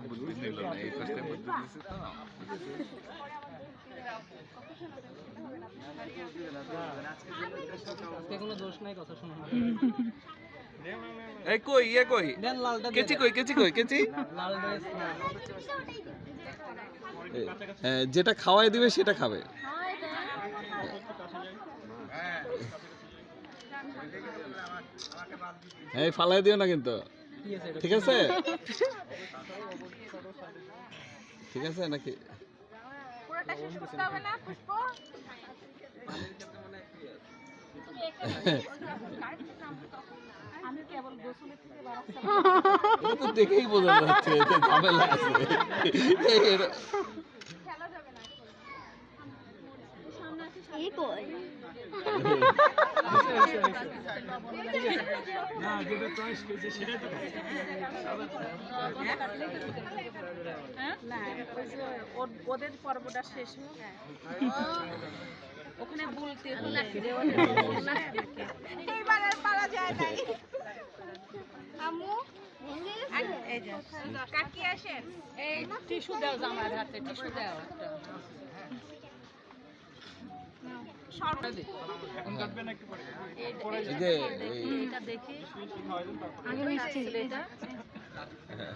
আমার বুদ্ধি ছিল না এই ফার্স্ট টাইম দিয়েছি তো আজকে কোনো দোষ নাই কথা শোনো এই কই ইয়ে কই? দেন লালটা দিয়ে কেচি কই কেচি কই কেচি? লাল ড্রেস না হ্যাঁ, যেটা খাওয়াই দিবে সেটা খাবে। এই ফালাই দিও না কিন্তু? ঠিক আছে? ঠিক আছে নাকি? পুরোটা শেষ করতে হবে না পুষ্প? আমি কেবল গোসলের থেকে বাড়াচ্ছি দেখেই বোঝা যাচ্ছে ঝামেলা আছে এই এর- খেলা যাবে না এই কই? না ওই যে ওর- ওদের পর্বটা শেষ হোক। ওখানে বলতে এইবার আর পারা যায় নাই। আম্মু কাকি আসেন। এই টিস্যু দাও আমার হাতে টিস্যু দাও হ্যাঁ,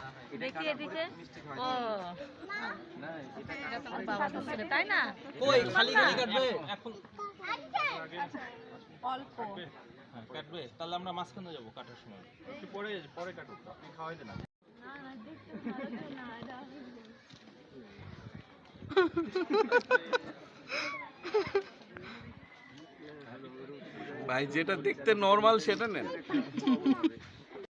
আমরা মাঝখানে যাব কাটার সময় পরে পরে কাটবো আপনি খাওয়াই। ভাই যেটা দেখতে নর্মাল সেটা নেন।